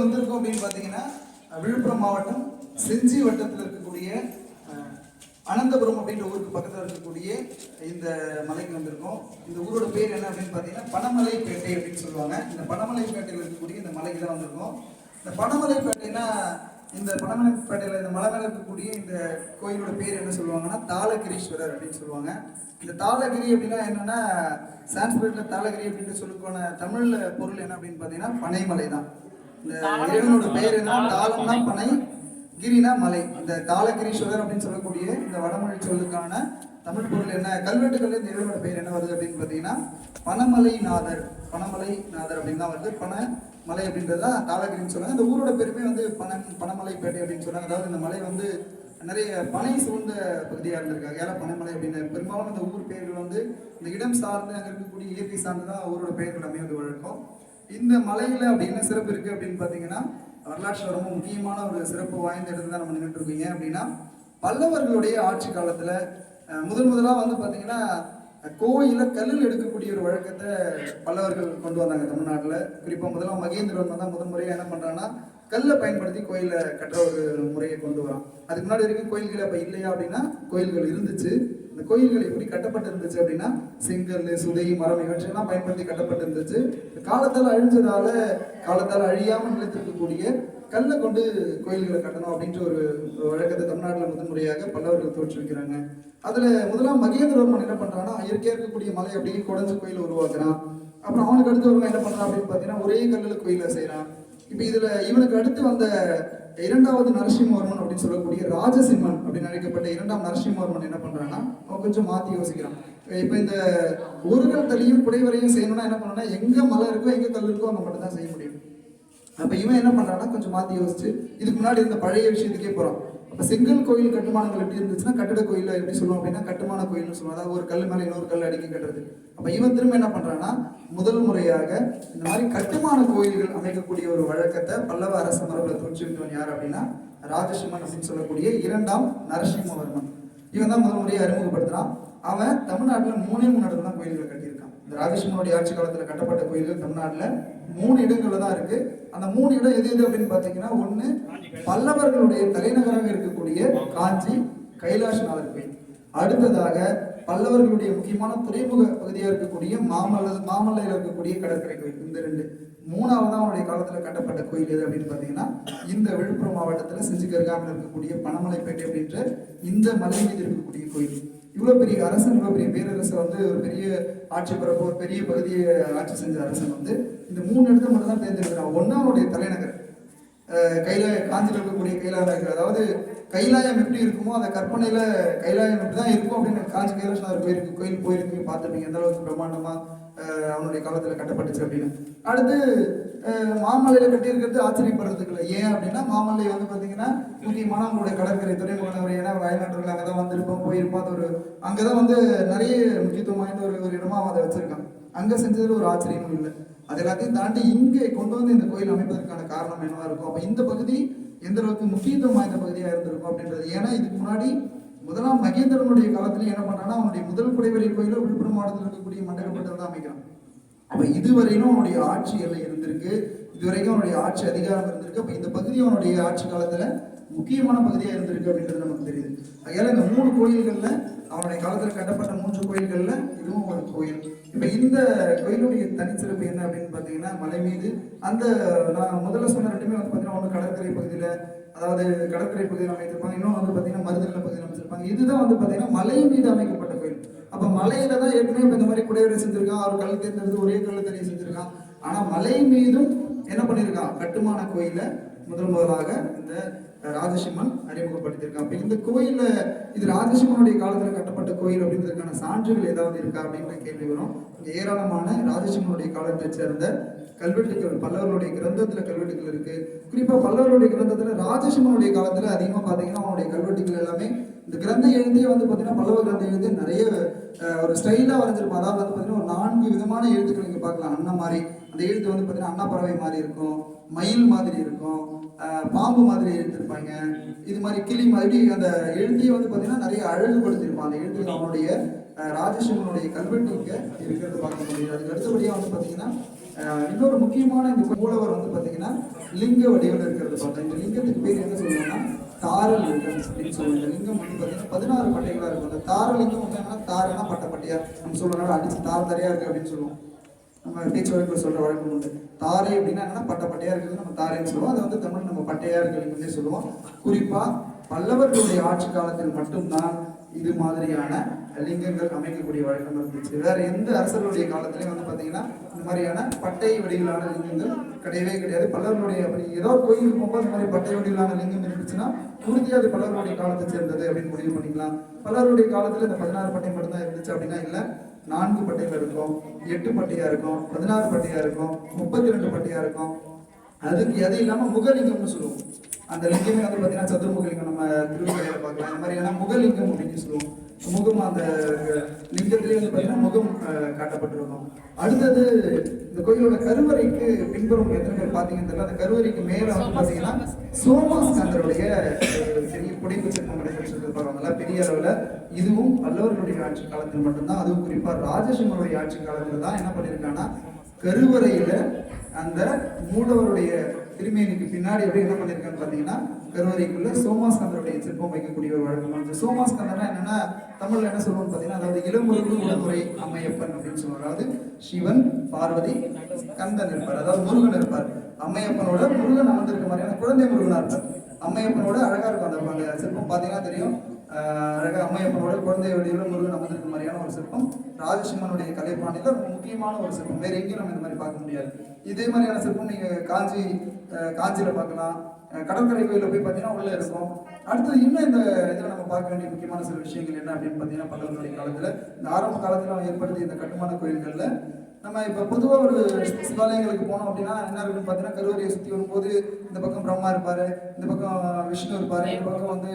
வந்திருக்கோம் அப்படின்னு பார்த்தீங்கன்னா விழுப்புரம் மாவட்டம் செஞ்சி வட்டத்தில் இருக்கக்கூடிய அனந்தபுரம் அப்படின்ற ஊருக்கு பக்கத்தில் இருக்கக்கூடிய இந்த மலைக்கு வந்திருக்கோம். இந்த ஊரோட பேர் என்ன அப்படின்னு பார்த்தீங்கன்னா பனமலைப்பேட்டை அப்படின்னு சொல்லுவாங்க. இந்த பனமலை பேட்டையில் இருக்கக்கூடிய இந்த மலைக்கு தான் வந்திருக்கோம். இந்த பனமலை இந்த பனமலைப்பேட்டையில் இந்த மலை மேலே இருக்கக்கூடிய இந்த கோயிலோட பேர் என்ன சொல்லுவாங்கன்னா தாளகிரீஸ்வரர் அப்படின்னு சொல்லுவாங்க. இந்த தாளகிரி அப்படின்னா என்னன்னா சான்ஸ்கிரிட்ல தாளகிரி அப்படின்னு சொல்லுக்கான தமிழில் பொருள் என்ன அப்படின்னு பார்த்தீங்கன்னா பனைமலை தான். இந்த இறைவனோட பெயர் என்ன? தாளம்னா பனை கிரினா மலை. இந்த தாளகிரீஸ்வரர் அப்படின்னு சொல்லக்கூடிய இந்த வடமொழி சொல்லுக்கான தமிழ் பொருள் என்ன? கல்வெட்டுகள் இந்த இறைவனோட பெயர் என்ன வருது அப்படின்னு பார்த்தீங்கன்னா பனமலை நாதர் பனமலை நாதர் அப்படின்னு தான் வருது. பன மலை அப்படின்றது தான் தாளகிரின்னு சொல்லுவாங்க. இந்த ஊரோட பேருமே வந்து பன பனமலைப்பேட்டை அப்படின்னு சொல்றாங்க அதாவது இந்த மலை வந்து நிறைய பனை சூழ்ந்த பகுதியாக இருந்திருக்காங்க. ஏன்னா பனைமலை அப்படின்னு பெரும்பாலும் இந்த ஊர் பெயர்கள் வந்து இந்த இடம் சார்ந்து அங்கே இருக்கக்கூடிய இயற்கை சார்ந்து தான் ஊரோட பெயர்கள் அமைவது வழக்கம். இந்த மலையில அப்படி என்ன சிறப்பு இருக்கு அப்படின்னு பார்த்தீங்கன்னா வரலாற்றில் ரொம்ப முக்கியமான ஒரு சிறப்பு வாய்ந்த இடத்துல தான் நம்ம நின்றுட்டு இருக்கீங்க. அப்படின்னா பல்லவர்களுடைய ஆட்சி காலத்துல முதன் முதலாக முதலா வந்து பார்த்தீங்கன்னா கோயிலில் கல்லில் எடுக்கக்கூடிய ஒரு வழக்கத்தை பல்லவர்கள் கொண்டு வந்தாங்க தமிழ்நாட்டில். குறிப்பாக முதலாம் மகேந்திரவர்மன் தான் முதன் முறையாக என்ன பண்றான்னா கல்லை பயன்படுத்தி கோயிலை கட்டுற ஒரு முறையை கொண்டு வரான். அதுக்கு முன்னாடி வரைக்கும் கோயில்கள் அப்போ இல்லையா அப்படின்னா கோயில்கள் இருந்துச்சு. இந்த கோயில்கள் எப்படி கட்டப்பட்டு இருந்துச்சு அப்படின்னா செங்கல் சுதை மரம் இவற்றையெல்லாம் பயன்படுத்தி கட்டப்பட்டு இருந்துச்சு காலத்தால் அழிஞ்சதால காலத்தால் அழியாமல் நிலைத்திருக்கக்கூடிய கல்லை கொண்டு கோயில்களை கட்டணும் அப்படின்ற ஒரு வழக்கத்தை தமிழ்நாட்டில் முதன்முறையாக பல்லவர்கள் தோற்றுவிக்கிறாங்க. அதுல முதலாம் மகேந்திரவர்மன் என்ன பண்றான்னா இயற்கையா இருக்கக்கூடிய மலை அப்படியே குடஞ்சு கோயில் உருவாக்குறான். அப்புறம் அவனுக்கு அடுத்தவங்க என்ன பண்றான் அப்படின்னு பார்த்தீங்கன்னா ஒரே கல்லில் கோயிலை செய்கிறான் இப்போ இதுல இவனுக்கு அடுத்து வந்த இரண்டாவது நரசிம்மவர்மன் அப்படின்னு சொல்லக்கூடிய ராஜசிம்மன் அப்படின்னு அழைக்கப்பட்ட இரண்டாம் நரசிம்மவர்மன் என்ன பண்றான்னா அவன் கொஞ்சம் மாத்தி யோசிக்கிறான். இப்போ இந்த ஒருகள் தள்ளியும் தலையும் குடைவரையும் செய்யணும்னா என்ன பண்ணணும்னா எங்க மலை இருக்கோ எங்க கல் இருக்கோ அங்க மட்டும் தான் செய்ய முடியும். அப்ப இவன் என்ன பண்றான்னா கொஞ்சம் மாத்தி யோசிச்சு இதுக்கு முன்னாடி இருந்த பழைய விஷயத்துக்கே போறான். இப்போ செங்கல் கோயில் கட்டுமானங்கள் எப்படி இருந்துச்சுன்னா கட்டட கோயிலில் எப்படி சொல்லுவோம் அப்படின்னா கட்டுமான கோயில்னு சொல்லுவோம். அதாவது ஒரு கல் மேலே இன்னொரு கல் அடிக்க கட்டுறது. அப்போ இவன் திரும்ப என்ன பண்ணுறான்னா முதல் முறையாக இந்த மாதிரி கட்டுமான கோயில்கள் அமைக்கக்கூடிய ஒரு வழக்கத்தை பல்லவ அரச மரபில் தோற்றுவித்தவன் யார் அப்படின்னா ராஜசிம்மன் அப்படின்னு சொல்லக்கூடிய இரண்டாம் நரசிம்மவர்மன். இவன் தான் முதல் முறையை அறிமுகப்படுத்துறான். அவன் தமிழ்நாட்டில் மூணே மூணு இடத்துல தான் கோயில்கள் கட்டியிருக்கான். இந்த ராஜசிம்மனுடைய ஆட்சி காலத்தில் கட்டப்பட்ட கோயில்கள் தமிழ்நாட்டில் மூணு இடங்களில் தான் இருக்குது அந்த மூணு இடம் எது எது அப்படின்னு பார்த்தீங்கன்னா ஒன்று பல்லவர்களுடைய தலைநகராக இருக்கக்கூடிய காஞ்சி கைலாசநாதர் கோயில். அடுத்ததாக பல்லவர்களுடைய முக்கியமான துறைமுக பகுதியாக இருக்கக்கூடிய மாமல்ல மாமல்லையில் இருக்கக்கூடிய கடற்கரை கோயில். இந்த ரெண்டு மூணாவது அவனுடைய காலத்தில் கட்டப்பட்ட கோயில் எது அப்படின்னு பார்த்தீங்கன்னா இந்த விழுப்புரம் மாவட்டத்தில் செஞ்சுக்கருகாமல் இருக்கக்கூடிய பனமலைப்பேட்டை அப்படின்ற இந்த மலை மீது இருக்கக்கூடிய கோயில். இவ்வளோ பெரிய அரசன் இவ்வளோ பெரிய பேரரசை வந்து ஒரு பெரிய ஆட்சி பிறப்பு ஒரு பெரிய பகுதியை ஆட்சி செஞ்ச அரசன் வந்து இந்த மூணு இடத்த மட்டும் தான் தேர்ந்தெடுக்கிறான். ஒன்று அவனுடைய தலைநகர் கைலாய காஞ்சியில் இருக்கக்கூடிய கைலாயம் அதாவது கைலாயம் எப்படி இருக்குமோ அந்த கற்பனையில கைலாயம் எப்படி தான் இருக்கும் அப்படின்னு காஞ்சி கைலாசநாதர் போயிருக்கு கோயில் போயிருக்கு பார்த்துருப்பீங்க. எந்த அளவுக்கு பிரம்மாண்டமா அவனுடைய காலத்துல கட்டப்பட்டுச்சு அப்படின்னு. அடுத்து அஹ் மாமல்லையில கட்டியிருக்கிறது ஆச்சரியப்படுறதுக்கு இல்லை. ஏன் அப்படின்னா மாமல்லை வந்து பாத்தீங்கன்னா முக்கியமான அவங்களுடைய கடற்கரை துறைமுக ஏன்னா ஏன்னா அங்கே அங்கதான் வந்திருப்போம் போயிருப்போம் அது ஒரு அங்கதான் வந்து நிறைய முக்கியத்துவம் வாய்ந்த ஒரு ஒரு இடமா அதை வச்சிருக்காங்க அங்க செஞ்சதுல ஒரு ஆச்சரியமும் இல்லை. அது எல்லாத்தையும் தாண்டி இங்கே கொண்டு வந்து இந்த கோயில் அமைப்பதற்கான காரணம் என்னவா இருக்கும்? அப்ப இந்த பகுதி எந்த அளவுக்கு முக்கியத்துவம் வாய்ந்த பகுதியா இருந்திருக்கும் அப்படின்றது? ஏன்னா இதுக்கு முன்னாடி முதலாம் மகேந்திரனுடைய காலத்துல என்ன பண்றான்னா அவனுடைய முதல் குடைவெளி கோயிலோ விழுப்புரம் மாவட்டத்தில் இருக்கக்கூடிய மண்டலப்பட்டதை தான் அமைக்கிறான் அப்ப இதுவரையிலும் அவனுடைய ஆட்சி எல்லை இருந்திருக்கு. இதுவரைக்கும் அவனுடைய ஆட்சி அதிகாரம் இருந்திருக்கு. அப்ப இந்த பகுதி அவனுடைய ஆட்சி காலத்துல முக்கியமான பகுதியா இருந்திருக்கு அப்படின்றது நமக்கு தெரியுது. அதனால இந்த மூணு கோயில்கள்ல அவனுடைய காலத்துல கட்டப்பட்ட மூன்று கோயில்கள்ல இதுவும் ஒரு கோயில். இப்ப இந்த கோயிலுடைய தனிச்சிறப்பு என்ன அப்படின்னு பாத்தீங்கன்னா மலை மீது அந்த நான் முதல்ல சொன்ன ரெண்டுமே வந்து பாத்தீங்கன்னா ஒன்று கடற்கரை பகுதியில அதாவது கடற்கரை பகுதியில் அமைத்திருப்பாங்க இன்னொன்று வந்து பாத்தீங்கன்னா மருதநில பகுதியில் அமைச்சிருப்பாங்க இதுதான் வந்து பாத்தீங்கன்னா மலை மீது அமைக்கப்பட்ட கோயில். அப்ப மலையில தான் ஏற்கனவே இப்ப இந்த மாதிரி குடைவரை செஞ்சிருக்கான் அவர் கல் தேர்ந்தெடுத்து ஒரே கல் தனியை செஞ்சிருக்கான். ஆனா மலை மீதும் என்ன பண்ணியிருக்கான் கட்டுமான கோயில முதல் முதலாக இந்த ராஜசிம்மன் அறிமுகப்படுத்தியிருக்கான் அப்ப இந்த கோயிலில் இது ராஜசிம்மனுடைய காலத்தில் கட்டப்பட்ட கோயில் அப்படின்றதுக்கான சான்றுகள் ஏதாவது இருக்கா அப்படின்ற கேள்வி வரும். ஏராளமான ராஜசிம்மனுடைய காலத்தை சேர்ந்த கல்வெட்டுகள் பல்லவர்களுடைய கிரந்தத்தில் கல்வெட்டுகள் இருக்கு. குறிப்பாக பல்லவர்களுடைய கிரந்தத்தில் ராஜசிம்மனுடைய காலத்தில் அதிகமாக பார்த்தீங்கன்னா அவனுடைய கல்வெட்டுகள் எல்லாமே இந்த கிரந்த எழுதியே வந்து பார்த்தீங்கன்னா பல்லவ கிரந்த எழுதி நிறைய ஒரு ஸ்டைலாக வரைஞ்சிருப்பான். அதாவது வந்து பார்த்தீங்கன்னா ஒரு நான்கு விதமான எழுத்துக்கள் நீங்கள் பார்க்கலாம். அண்ணன் மாதிரி அந்த எழுத்து வந்து பார்த்தீங்கன்னா அண்ணா பறவை மாதிரி இருக்கும் மயில் மாதிரி இருக்கும் பாம்பு மாதிரி எழுத்திருப்பாங்க இது மாதிரி கிளி மாதிரி அந்த எழுத்தையே வந்து பார்த்தீங்கன்னா நிறைய அழகுபடுத்தியிருப்பான் அந்த எழுத்து அவனுடைய அஹ், ராஜசிம்மனுடைய கல்வெட்டு இங்க இருக்கிறது பார்க்க முடியும் அதுக்கு அடுத்தபடியாக வந்து பார்த்தீங்கன்னா இன்னொரு முக்கியமான இந்த மூலவர் வந்து பார்த்தீங்கன்னா லிங்க வடிவில் இருக்கிறது பார்த்தோம் இந்த லிங்கத்துக்கு பேர் என்ன சொல்லுவாங்கன்னா தாரல் லிங்கம் அப்படின்னு சொல்லுவாங்க. இந்த லிங்கம் வந்து பார்த்தீங்கன்னா பதினாறு பட்டைகளாக இருக்கும். அந்த தாரலிங்கம் வந்து என்னன்னா தாரனா பட்டை நம்ம சொல்றனால அடிச்சு தார தரையா இருக்கு அப்படின்னு சொல்லுவோம். நம்ம பேச்சு வழக்கில் சொல்ற வழக்கம் உண்டு. தாரை அப்படின்னா என்னன்னா பட்ட பட்டையா இருக்கிறது நம்ம தாரைன்னு சொல்லுவோம். அதை வந்து தமிழ் நம்ம பட்டையா இருக்க சொல்லுவோம். குறிப்பா பல்லவர்களுடைய ஆட்சி காலத்தில் மட்டும்தான் இது மாதிரியான லிங்கங்கள் அமைக்கக்கூடிய வழக்கம் இருந்துச்சு. வேற எந்த அரசர்களுடைய காலத்திலையும் வந்து பாத்தீங்கன்னா இந்த மாதிரியான பட்டை வடிவிலான லிங்கங்கள் கிடையவே கிடையாது. பல்லவர்களுடைய அப்படி ஏதோ ஒரு கோயிலுக்கு போகும்போது இந்த மாதிரி பட்டை வடிவிலான லிங்கம் இருந்துச்சுன்னா உறுதியாக அது பல்லவர்களுடைய காலத்தை சேர்ந்தது அப்படின்னு முடிவு பண்ணிக்கலாம். பல்லவருடைய காலத்துல இந்த பதினாறு பட்டை மட்டும்தான் இருந்துச்சு அப்படின்னா இல்லை நான்கு பட்டைகள் இருக்கும் எட்டு பட்டையா இருக்கும் பதினாறு பட்டையா இருக்கும் முப்பத்தி ரெண்டு பட்டையா இருக்கும். அதுக்கு அது இல்லாம முகலிங்கம்னு சொல்லுவோம். அந்த லிங்கமே வந்து பாத்தீங்கன்னா சதுர்முகலிங்கம் நம்ம திருவிழையில பார்க்கலாம். இந்த மாதிரியான முகலிங்கம் அப்படின்னு சொல்லுவோம். முகம் அந்த லிங்கத்திலேயே வந்து பாத்தீங்கன்னா முகம் காட்டப்பட்டிருக்கும். அடுத்தது இந்த கோயிலோட கருவறைக்கு பின்புறம் எத்தனை பேர் பாத்தீங்கன்னு தெரியல. அந்த கருவறைக்கு மேல வந்து பாத்தீங்கன்னா சோமாஸ்கந்தருடைய பெரிய புடைப்பு சிற்பம் நடைபெற்றிருப்பாங்க பெரிய அளவுல. இதுவும் பல்லவர்களுடைய ஆட்சி காலத்தில் மட்டும்தான். அதுவும் குறிப்பா ராஜசிம்மருடைய ஆட்சி காலத்துல தான் என்ன பண்ணியிருக்காங்கன்னா கருவறையில அந்த மூடவருடைய திருமேனிக்கு பின்னாடி எப்படி என்ன பண்ணிருக்கான்னு பாத்தீங்கன்னா கருவறைக்குள்ள சோமாஸ்கந்தருடைய சிற்பம் வைக்கக்கூடிய ஒரு வழக்கம் இருந்துச்சு சோமாஸ்கந்தர்னா என்னன்னா தமிழ்ல என்ன சொல்லுவோம் பாத்தீங்கன்னா அதாவது இளமுருகு உடமுறை அம்மையப்பன் அப்படின்னு சொல்லுவாங்க. அதாவது சிவன் பார்வதி கந்தன் இருப்பார். அதாவது முருகன் இருப்பார். அம்மையப்பனோட முருகன் அமர்ந்திருக்க மாதிரியான குழந்தை முருகனா இருப்பார். அம்மையப்பனோட அழகா இருக்கும் அந்த அந்த சிற்பம் பாத்தீங்கன்னா தெரியும். அழகா அம்மையப்பனோட குழந்தை வடிவில் முருகன் அமர்ந்திருக்க மாதிரியான ஒரு சிற்பம். ராஜசிம்மனுடைய கலைப்பாணியில ரொம்ப முக்கியமான ஒரு சிற்பம். வேற எங்கேயும் நம்ம இந்த மாதிரி பார்க்க முடியாது. இதே மாதிரியான சிற்பம்? நீங்க காஞ்சி காஞ்சியில பார்க்கலாம். கடற்கரை கோயிலில் போய் பார்த்தீங்கன்னா உள்ளே இருக்கும். அடுத்தது இன்னும் இந்த இதில் நம்ம பார்க்க வேண்டிய முக்கியமான சில விஷயங்கள் என்ன அப்படின்னு பார்த்தீங்கன்னா பல்லவர்களுடைய காலத்தில் இந்த ஆரம்ப காலத்தில் ஏற்படுத்திய இந்த கட்டுமான கோயில்களில் நம்ம இப்போ பொதுவாக ஒரு சிவாலயங்களுக்கு போனோம் அப்படின்னா என்ன இருக்குன்னு பார்த்தீங்கன்னா கருவறையை சுற்றி வரும்போது இந்த பக்கம் பிரம்மா இருப்பார் இந்த பக்கம் விஷ்ணு இருப்பார் இந்த பக்கம் வந்து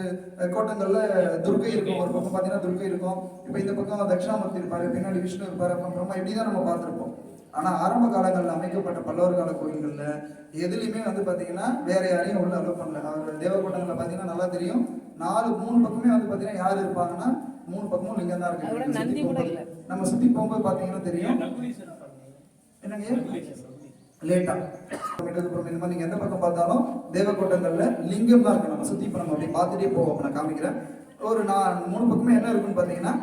கோட்டங்களில் துர்கை இருக்கும். ஒரு பக்கம் பார்த்தீங்கன்னா துர்கை இருக்கும். இப்போ இந்த பக்கம் தட்சிணாமூர்த்தி இருப்பார் பின்னாடி விஷ்ணு இருப்பார் அப்புறம் பிரம்மா. இப்படி தான் நம்ம பார்த்துருப்போம். ஆனா ஆரம்ப காலங்களில் அமைக்கப்பட்ட பல்லவர் கால கோயில்கள்ல எதுலையுமே வந்து பாத்தீங்கன்னா வேற யாரையும் உள்ள அலோவ் பண்ணல. அவர் தேவகோட்டங்களில் பாத்தீங்கன்னா நல்லா தெரியும். நாலு மூணு பக்கமே வந்து பாத்தீங்கன்னா யார் இருப்பாங்கன்னா மூணு பக்கமும் லிங்கம் தான் இருக்கு. நம்ம சுத்தி போகும்போது பாத்தீங்கன்னா தெரியும். என்னங்க? லேட்டா. இந்த மாதிரி நீங்க எந்த பக்கம் பார்த்தாலும் தேவக்கோட்டங்கள்ல லிங்கம் தான் இருக்கு. நம்ம சுத்தி இப்ப நம்ம அப்படி பார்த்துட்டே போவோம். நான் காமிக்கிறேன். ஒரு நான் மூணு பக்கமே என்ன இருக்குன்னு பார்த்தீங்கன்னா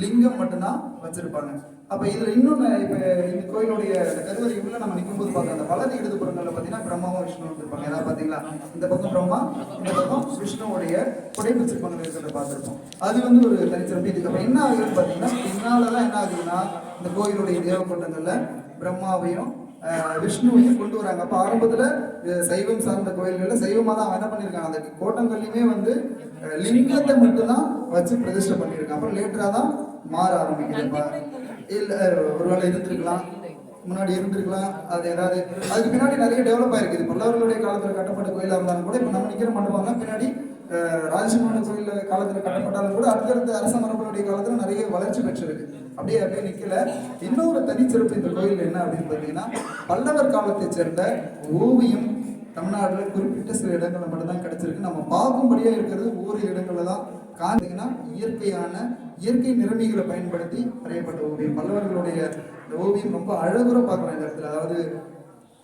லிங்கம் மட்டும்தான் வச்சிருப்பாங்க. அப்போ இதில் இன்னொன்று இப்போ இந்த கோயிலுடைய கருவறை உள்ள நம்ம நிக்கும்போது பார்த்தோம் அந்த வலது இடதுபுறங்கள்ல பார்த்தீங்கன்னா பிரம்மாவும் விஷ்ணுவும் இருப்பாங்க ஏதாவது பார்த்தீங்களா? இந்த பக்கம் பிரம்மா இந்த பக்கம் விஷ்ணுவுடைய புடைப்பு சிற்பங்கள் இருக்கிறத பார்த்துருப்போம். அது வந்து ஒரு தனிச்சிறப்பு. இதுக்கு அப்போ என்ன ஆகுதுன்னு பாத்தீங்கன்னா பின்னாலதான் என்ன ஆகுதுன்னா இந்த கோயிலுடைய தேவக்கூட்டங்களில் பிரம்மாவையும் விஷ்ணுவையும் கொண்டு வராங்க. அப்ப ஆரம்பத்துல சைவம் சார்ந்த கோயில்கள்ல சைவமா தான் என்ன பண்ணிருக்காங்க அந்த கோட்டங்கள்லயுமே வந்து லிங்கத்தை மட்டும்தான் வச்சு பிரதிஷ்டை பண்ணியிருக்காங்க. அப்புறம் லேட்டரா தான் மாற ஆரம்பிக்கிறேன் இல்ல ஒருவேளை இருந்திருக்கலாம். முன்னாடி இருந்திருக்கலாம். அது ஏதாவது அதுக்கு பின்னாடி நிறைய டெவலப் ஆயிருக்குது பல்லவர்களுடைய காலத்துல கட்டப்பட்ட கோயிலா இருந்தாலும் கூட இப்ப நம்ம நிக்கிற மண்டபம்லாம் பின்னாடி ராஜசிம்மன கோயில் காலத்துல கட்டப்பட்டாலும் கூட அடுத்தடுத்த அரச மரபுகளுடைய காலத்துல நிறைய வளர்ச்சி பெற்றிருக்கு அப்படியே அப்படியே நிக்கல. இன்னொரு தனிச்சிறப்பு இந்த கோயில் என்ன அப்படின்னு பார்த்தீங்கன்னா பல்லவர் காலத்தை சேர்ந்த ஓவியம் தமிழ்நாட்டில் குறிப்பிட்ட சில இடங்களில் மட்டும்தான் கிடைச்சிருக்கு. நம்ம பார்க்கும்படியாக இருக்கிறது ஒவ்வொரு இடங்களில் தான் காந்தீங்கன்னா இயற்கையான இயற்கை நிறமிகளை பயன்படுத்தி வரையப்பட்ட ஓவியம். பல்லவர்களுடைய ஓவியம் ரொம்ப அழகுற பார்க்கலாம் இந்த இடத்துல. அதாவது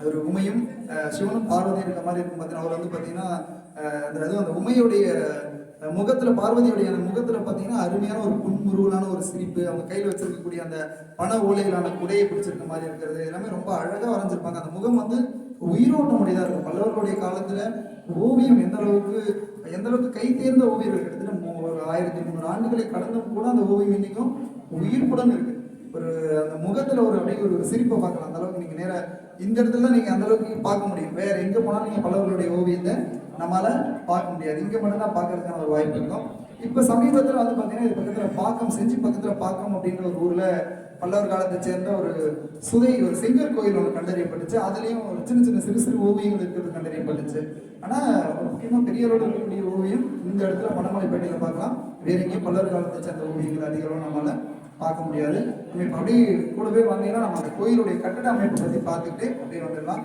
ஒரு உமையும் சிவனும் பார்வதி இருக்க மாதிரி இருக்கும். பார்த்தீங்கன்னா அவர் வந்து பார்த்தீங்கன்னா அதாவது அந்த உமையுடைய முகத்தில் முகத்துல பார்வதியுடைய அந்த முகத்துல பார்த்தீங்கன்னா அருமையான ஒரு புன்முருவலான ஒரு சிரிப்பு. அவங்க கையில் வச்சிருக்கக்கூடிய அந்த பண ஓலைகளான குடையை பிடிச்சிருக்க மாதிரி இருக்கிறது. எல்லாமே ரொம்ப அழகா வரைஞ்சிருப்பாங்க. அந்த முகம் வந்து உயிரோட்டம் முடியதா இருக்கும். பல்லவர்களுடைய காலத்துல ஓவியம் எந்த அளவுக்கு எந்த அளவுக்கு கை தேர்ந்த ஓவியர்கள்? கிட்டத்தட்ட மூ- ஒரு ஆயிரத்தி முந்நூறு ஆண்டுகளை கடந்தும் கூட அந்த ஓவியம் இன்னைக்கும் உயிர்ப்புடன் இருக்கு. ஒரு அந்த முகத்துல ஒரு அப்படியே ஒரு சிரிப்பை பார்க்கலாம். அந்த அளவுக்கு நீங்க நேரா இந்த இடத்துல தான் நீங்க அந்த அளவுக்கு பார்க்க முடியும். வேற எங்க போனாலும் நீங்க பல்லவர்களுடைய ஓவியத்தை நம்மளால பார்க்க முடியாது. இங்க மட்டும்தான் பார்க்கறதுக்கான ஒரு வாய்ப்பு இருக்கும். இப்ப சமீபத்துல வந்து பாத்தீங்கன்னா இது பக்கத்துல பாக்கம் செஞ்சு பக்கத்துல பாக்கம் அப்படின்ற ஒரு ஊர்ல பல்லவர் காலத்தை சேர்ந்த ஒரு சுதை ஒரு செங்கர் கோயில் ஒன்று கண்டறியப்பட்டுச்சு. அதுலயும் ஒரு சின்ன சின்ன சிறு சிறு ஓவியங்கள் இருக்கிறது கண்டறியப்பட்டுச்சு. ஆனா முக்கியமாக முக்கியமா பெரிய இருக்கக்கூடிய ஓவியம் இந்த இடத்துல பணமலைப்பேட்டையில பார்க்கலாம். வேற எங்கேயும் பல்லவர் காலத்தை சேர்ந்த ஓவியங்கள் அதிக நம்மளால் நம்மளால பார்க்க முடியாது. நம்ம அப்படியே கூடவே வந்தீங்கன்னா நம்ம அந்த கோயிலுடைய கட்டட அமைப்பை பற்றி பார்த்துக்கிட்டு அப்படியே வந்துடலாம்.